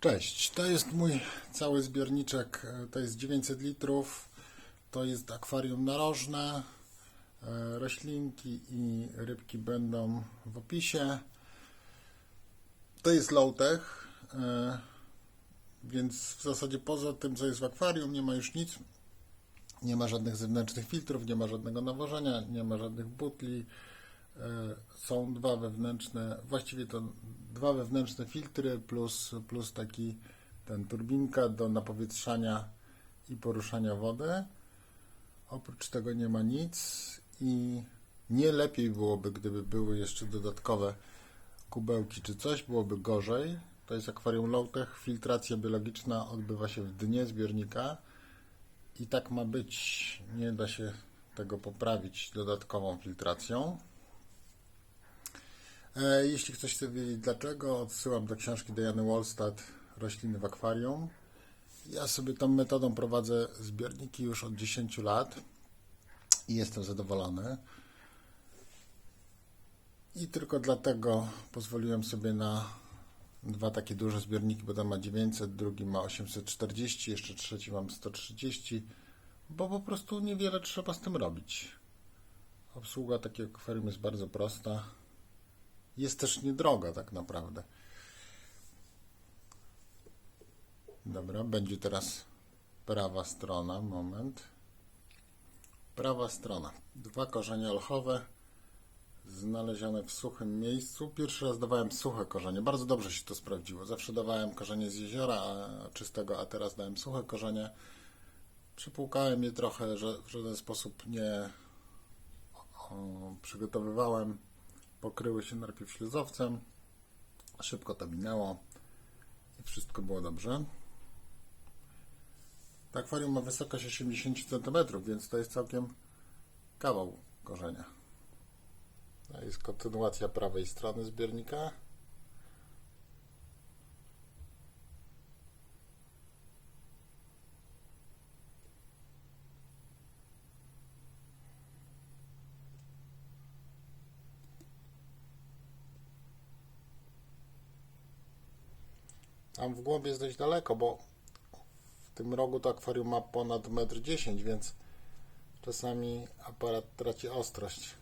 Cześć, to jest mój cały zbiorniczek, e, to jest 900 litrów, to jest akwarium narożne, e, roślinki i rybki będą w opisie. To jest low-tech, e, więc w zasadzie poza tym, co jest w akwarium, nie ma już nic. Nie ma żadnych zewnętrznych filtrów, nie ma żadnego nawożenia, nie ma żadnych butli. E, Są dwa wewnętrzne, właściwie to dwa wewnętrzne filtry plus, plus taki ten turbinka do napowietrzania i poruszania wody. Oprócz tego nie ma nic i nie lepiej byłoby, gdyby były jeszcze dodatkowe kubełki czy coś, byłoby gorzej. To jest akwarium low-tech, filtracja biologiczna odbywa się w dnie zbiornika i tak ma być. Nie da się tego poprawić dodatkową filtracją. E, Jeśli ktoś chce wiedzieć dlaczego, odsyłam do książki Diany Wallstadt Rośliny w akwarium. Ja sobie tą metodą prowadzę zbiorniki już od 10 lat i jestem zadowolony. I tylko dlatego pozwoliłem sobie na dwa takie duże zbiorniki, bo ten ma 900, drugi ma 840, jeszcze trzeci mam 130, bo po prostu niewiele trzeba z tym robić. Obsługa takiego akwarium jest bardzo prosta. Jest też niedroga tak naprawdę. Dobra, będzie teraz prawa strona, moment. Prawa strona. Dwa korzenie olchowe znalezione w suchym miejscu. Pierwszy raz dawałem suche korzenie. Bardzo dobrze się to sprawdziło. Zawsze dawałem korzenie z jeziora czystego, a teraz dałem suche korzenie. Przypłukałem je trochę, że w żaden sposób nie przygotowywałem. Pokryły się najpierw śluzowcem. Szybko to minęło i wszystko było dobrze. To akwarium ma wysokość 80 cm, więc to jest całkiem kawał korzenia. To jest kontynuacja prawej strony zbiornika. Tam w głowie jest dość daleko, bo w tym rogu to akwarium ma ponad 1,10 m, więc czasami aparat traci ostrość.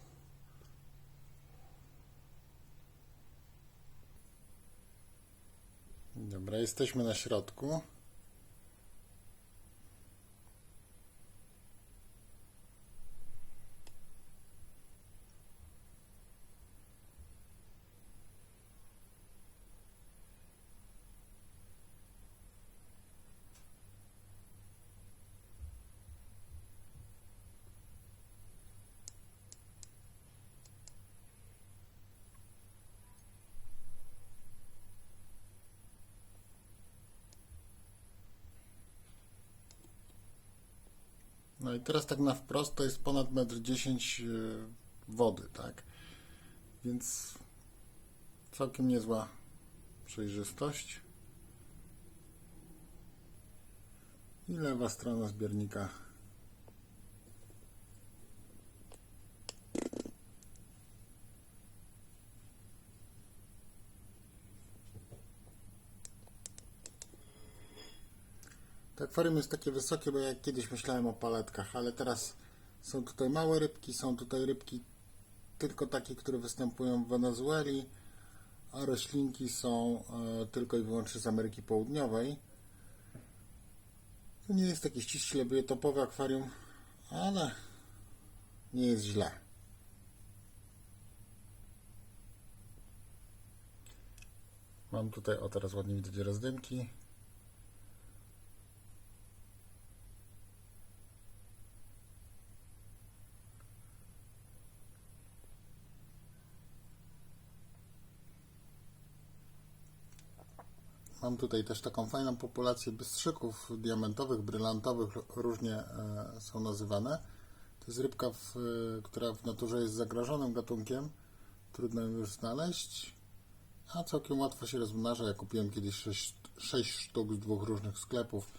Dobra, jesteśmy na środku. No i teraz tak na wprost to jest ponad 1,10 m wody, tak? Więc całkiem niezła przejrzystość. I lewa strona zbiornika. To akwarium jest takie wysokie, bo ja kiedyś myślałem o paletkach, ale teraz są tutaj małe rybki, są tutaj rybki tylko takie, które występują w Wenezueli, a roślinki są e, tylko i wyłącznie z Ameryki Południowej. To nie jest takie ściśle biotopowe akwarium, ale nie jest źle. Mam tutaj, o teraz ładnie widać rozdymki. Mam tutaj też taką fajną populację bystrzyków diamentowych, brylantowych, różnie e, są nazywane. To jest rybka, w, e, która w naturze jest zagrożonym gatunkiem. Trudno ją już znaleźć, a całkiem łatwo się rozmnaża. Ja kupiłem kiedyś 6, 6 sztuk z dwóch różnych sklepów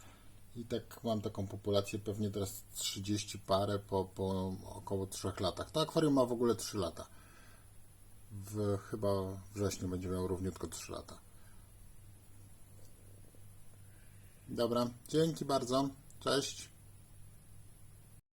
i tak mam taką populację, pewnie teraz 30 parę po, po około 3 latach. To akwarium ma w ogóle 3 lata. W chyba wrześniu będzie miał równiutko 3 lata. Dobra, dzięki bardzo. Cześć.